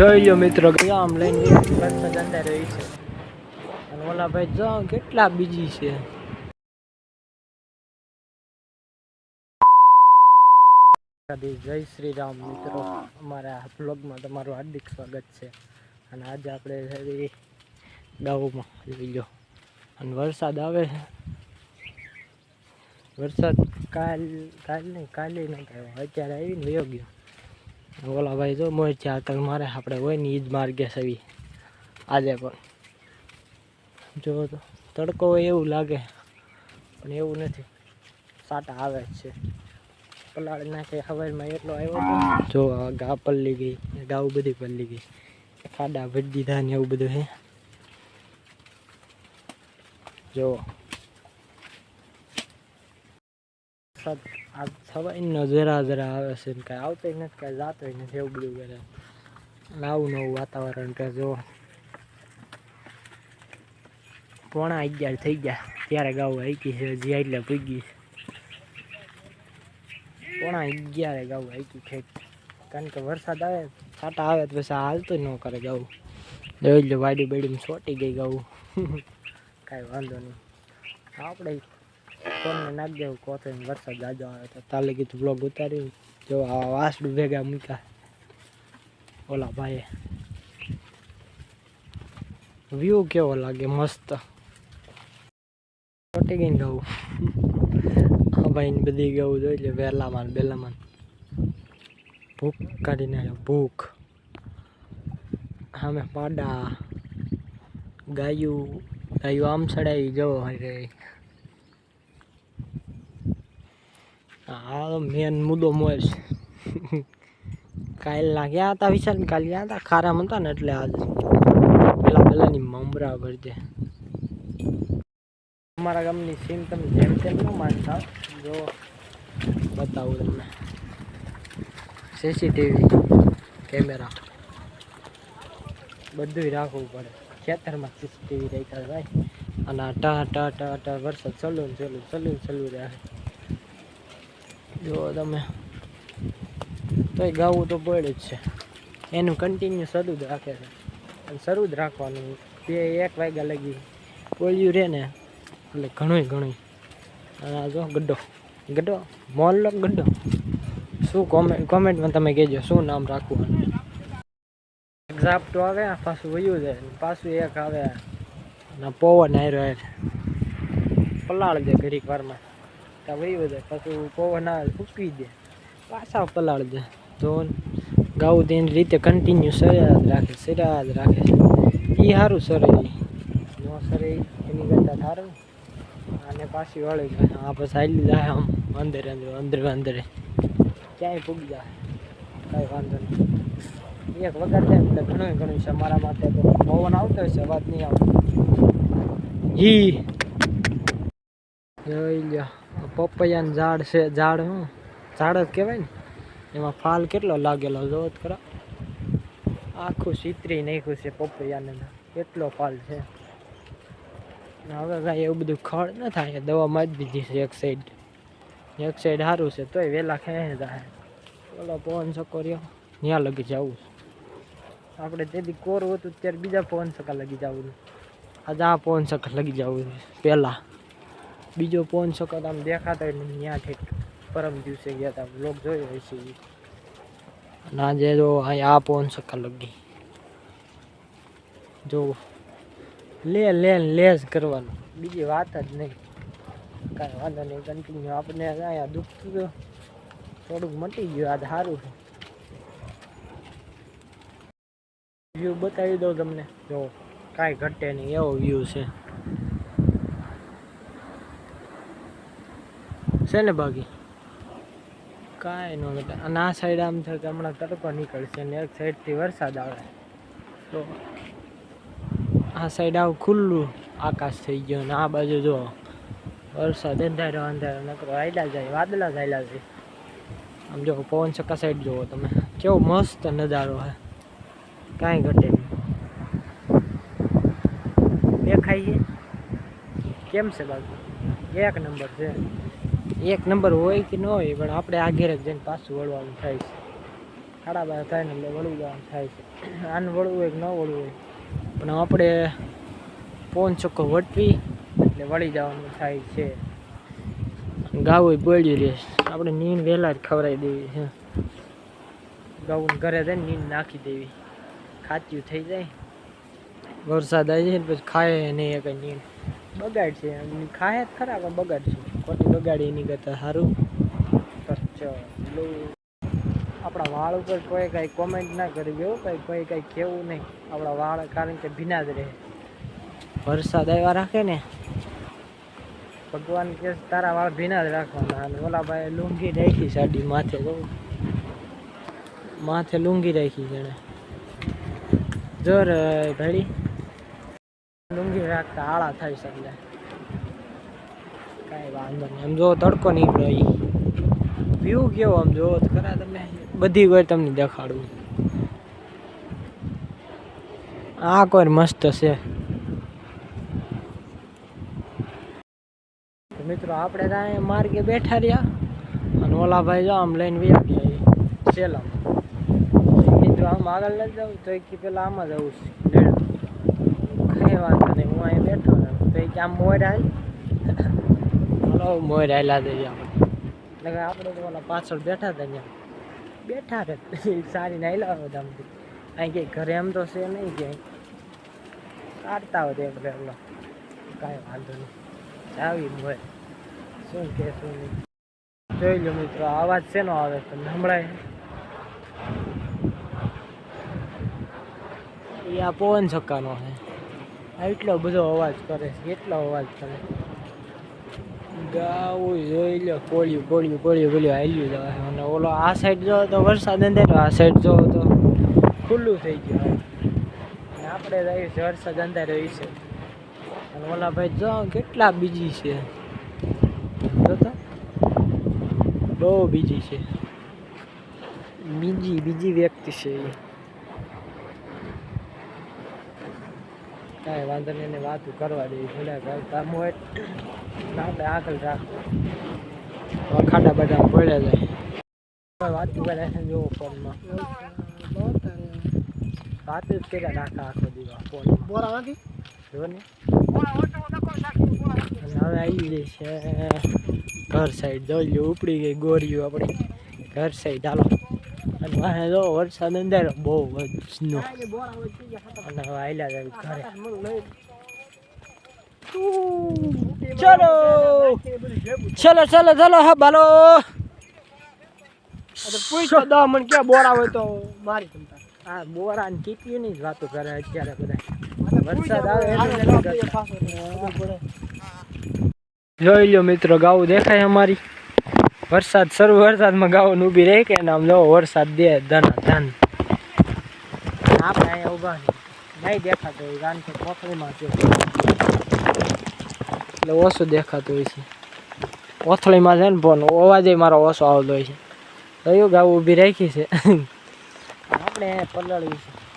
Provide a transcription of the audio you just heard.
જોઈ લો મિત્રો આમ લઈને વરસાદ અંદર રહી છે. અને ઓલા ભાઈ જો કેટલા બીજી છે. જય શ્રી રામ મિત્રો. અમારા બ્લોગમાં તમારું હાર્દિક સ્વાગત છે. અને આજે આપણે ગામમાં જોઈ લો અને વરસાદ આવે છે. વરસાદ કાલ કાલ નહીં, કાલે નહીં આવ્યો. અત્યારે આવીને વયો ગયો. ઓલા ભાઈ જો મોય છે આતંક મારે આપણે હોય ને એ જ માર્ગે સવી આજે પણ. જો તડકો હોય એવું લાગે, પણ એવું નથી. સાટા આવે જ છે. પલાળી નાખે હવાઈમાં એટલો આવ્યો જો ગા પલ્લી ગઈ ગાઉ બધી પલ્લી ગઈ. ખાડા ભરી દીધા ને એવું બધું હે. જો વરસાદ આ સવાઈનો જરા જરા આવે છે ને કાંઈ. આવતોય નથી, કાંઈ જાતોય નથી, એવું બધું કરે. નવું નવું વાતાવરણ કે જો પોણા અગિયાર થઈ ગયા. ત્યારે ગાઉ હાઈકી છે, હજી એટલે પૂગી પોણા અગિયારે ગાઉ હાઈકી છે. કારણ કે વરસાદ આવે, છાટા આવે તો પછી હાલતું ન કરે ગાઉ જોઈ લો વાડી બેડીમાં ચોટી ગઈ ગાવું. કાંઈ વાંધો નહીં. આપણે ફોનને નાખી દેવું કોથે વરસાદ જાજો આવે તો. તાલે કીધું બ્લોગ ઉતાર્યું જો આ વાસડું ભેગા મૂક્યા. ઓલા ભાઈએ. વ્યૂ કેવો લાગે? મસ્ત. ચોટી ગઈ ગવું આ ભાઈને બધી ગવું જોઈ લે વહેલામાં બેલામાં ભૂખ કાઢી નાખે ભૂખ. સામે પાડા. ગાયું ગાયું આમ ચડાવી જવો હોય રે હા મેન મુદ્દો મોર છે. કાલ ના ગયા હતા વિશાલ કાલ ગયા હતા, ખારામાં હતા ને એટલે આજ પેલા પેલાની મમરા ભરજે અમારા ગામની સીમ તમે જેમ તેમ ન માનતા જો બતાવું તમને. સીસીટીવી કેમેરા બધું રાખવું પડે. ખેતરમાં સીસીટીવી રાખ્યા ભાઈ અને ટા ટા ટા ટા વરસાદ ચાલુ ચાલુ ચાલુ ચાલુ રહે. જો તમે. તોય ગાવું તો પડે જ છે. એનું કન્ટિન્યુ શરૂ જ રાખે છે. અને શરૂ જ રાખવાનું. બે એક વાગ્યા લગી બોલ્યું રહે ને, એટલે ઘણું ઘણું અને જો ગડ્ડો ગડ્ડો મોલ્લો ગડ્ડો? શું કોમેન્ટ કોમેન્ટમાં તમે કહેજો, શું નામ રાખવું ઝાપટું આવે પાછું વયું જાય. પાછું એક આવે ને પવન આવ્યો પલાળ દે ઘડીક વારમાં. વયું જાય પાછું પવન આવે ફૂંકી દે. પાછા પલાળ દે તો ગાઉ તેની રીતે કન્ટિન્યુ સરેજ રાખે સરેજ રાખે. છે એ સારું સરે ન સરે એની કરતાં સારું. અને પાછી વળી જાય આ પછી હાલી જાય આમ અંદર અંદર અંદર અંદર ક્યાંય પૂગી જાય. કાંઈ વાંધો નહીં. એક જાય એટલે ઘણું ઘણું છે મારા માટે તો. પવન આવતો હશે, વાત નહીં આવતો. જી જોઈ લ્યો. પપૈયાનું ઝાડ છે, ઝાડ હું? ઝાડ જ કહેવાય ને. એમાં ફાલ કેટલો લાગેલો જોવો જ ખરા. આખું ચીતરી નાખ્યું છે પપૈયાને કેટલો ફાલ છે. ને હવે કાંઈ એવું બધું ખડ ન થાય દવા મારી દીધી છે એક સાઈડ એક સાઈડ સારું છે, તોય વહેલા ખેંચી જાય. ઓલો પવન સકો રહ્યો. ત્યાં લગી જવું આપણે તેથી કોરું હતું, ત્યારે બીજા પવન સકા લગી જવું આજે આ પવન સકા લગી જવું પહેલાં. બીજો પોન સકો આમ દેખાતો હોય ત્યાં ઠેક પરમ દિવસે ગયા હતા બ્લોગ જોયો હશે. અને આજે જો અહીંયા આ પોન સકા લગી. જો લે લે લે જ કરવાનું. બીજી વાત જ નહીં. કાંઈ વાંધો નહીં કન્ટિન્યુ આપણે અહીંયા દુખતું તો થોડુંક મટી ગયું, આજ સારું છે. વ્યૂ બતાવી દઉં તમને. જો કાંઈ ઘટે નહીં, એવો વ્યૂ છે. છે ને બાકી કાંઈ ન ઘટે અને આ સાઈડ આમ છે કે હમણાં તડકો નીકળશે ને એક સાઈડથી વરસાદ આવે તો આ સાઈડ આવું ખુલ્લું આકાશ થઈ ગયું ને આ બાજુ જો વરસાદ અંધારો અંધારો નકરો આયલા જાય વાદળા જ આયલા જાય આમ જો પવન ચક્કા સાઈડ જુઓ તમે કેવો મસ્ત નજારો છે કાંઈ ઘટે નહીં દેખાય છે કેમ છે બાજુ એક નંબર છે એક નંબર હોય કે ન હોય, પણ આપણે આ ઘેર જઈને પાછું વળવાનું થાય છે. ખાડા બાર થાય ને એટલે વળવું જવાનું થાય છે. આને વળવું હોય કે ન વળવું હોય, પણ આપણે પોન ચોખ્ખો વટવી એટલે વળી જવાનું થાય છે. ગાવું બોલી રહે આપણે નીંદ વહેલા જ ખવડાવી દેવી છે. ગાવું ઘરે જઈને નીંદ નાખી દેવી. ખાચ્યું થઈ જાય. વરસાદ આવી જાય પછી ખાય નહીં કંઈ નીંદ બગાડ છે ખાય જ ખરા, પણ બગાડ છે. ખોટી બગાડી એની કરતાં સારું. તો ચલો આપણા વાળ ઉપર કોઈ કાંઈ કોમેન્ટ ના કરવી હો, કાંઈ કોઈ કાંઈ કહેવું નહીં. આપણા વાળ કારણ કે ભીના જ રહે. વરસાદ આવ્યા રાખે ને, ભગવાન કે તારા વાળ ભીના જ રાખવાના અને ઓલા ભાઈ લુંગી રાખી સાડી માથે જોઉં માથે લુંગી રાખી જેણે. જોર ભાઈ. લુંગી રાખતા આળા થાય છે એટલે કાંઈ વાંધો નહીં. આમ જો તડકો નીકળ્યો એ વ્યૂ કેવો આમ તો ખરા તમે બધી વાર તમને દેખાડું. આ કોઈ મસ્ત છે. મિત્રો આપણે તો અહીંયા માર્ગે બેઠા રહ્યા. અને ઓલા ભાઈ જો આમ લઈને વ્યા ગયા સેલમ. મિત્રો આમ આગળ નથી જવું, તો કે પેલા આમાં જવું છે. કઈ વાંધો નહીં, હું અહીંયા બેઠો તો કે આમ મોર હાલ. હલો મોર આયલા જઈએ આપણે એટલે આપણે તો ઓલા પાછળ બેઠા હતા ત્યાં બેઠા રહે સારી નાયલા બધા અહીં કે ઘરે એમ તો છે નહીં ક્યાંય. કાઢતા હોય એમ રેલો કાંઈ વાંધો નહીં. જાવી મોય શું કે શું નહીં. જોઈ લો મિત્રો અવાજ શેનો આવે? તમને સંભળાય? આ પવન છક્કાનો છે. આ એટલો બધો અવાજ કરે છે એટલો અવાજ કરે ગાવું જોઈ લો કોળિયું કોળિયું કોળિયું કોળિયું હાલ્યું જવાય અને ઓલો આ સાઈડ જો તો વરસાદ અંધારો આ સાઈડ જો તો ખુલ્લું થઈ ગયું અને આપણે રહ્યું છે વરસાદ અંધારો એ છે. અને કેટલા બીજી છે. જો બહુ બીજી છે. બીજી બીજી વ્યક્તિ છે એ. કાંઈ વાંધો નહીં એને વાતું કરવા દે ભલે કરતા મોટ આપણે આગળ રાખો. ખાડા બધા પડ્યા જાય. વાતું કરે જોવો ફોનમાં. વાત જ કર્યા રાખા આખો દીવા ફોનમાં બોરામાંથી જો ને. હવે આવી ગઈ છે ઘર સાઈડ જોઈ ઉપડી ગઈ ગોરીઓ આપણી. ઘર સાઈડ હાલો. અને વાહે જો વરસાદ અંદર બહુ વચનો અને આયલા જાય ઘરે. ચલો. ચલો ચલો ચલો હા બાલો. પૂછો દસ મણ ક્યાં બોરા હોય તો મારી તમતા આ બોરા ને કીટીયું ની વાતો કરે અત્યારે બધા. વરસાદ આવે. જોઈ લ્યો મિત્રો ગાવું દેખાય અમારી. વરસાદ શરૂ વરસાદમાં ગાવન ઊભી રહી કે આમ જો વરસાદ દે ધન ધન. આપણે અહીંયા ઊભા. નહીં. દેખાતો હોય, કારણ કે કોથળીમાં જો એટલે ઓછું દેખાતું હોય છે. કોથળીમાં છે ને ફોન, અવાજે મારો ઓછો આવતો હોય છે. કયું ગાવું ઊભી રાખી છે? આપણે પલળવી છે.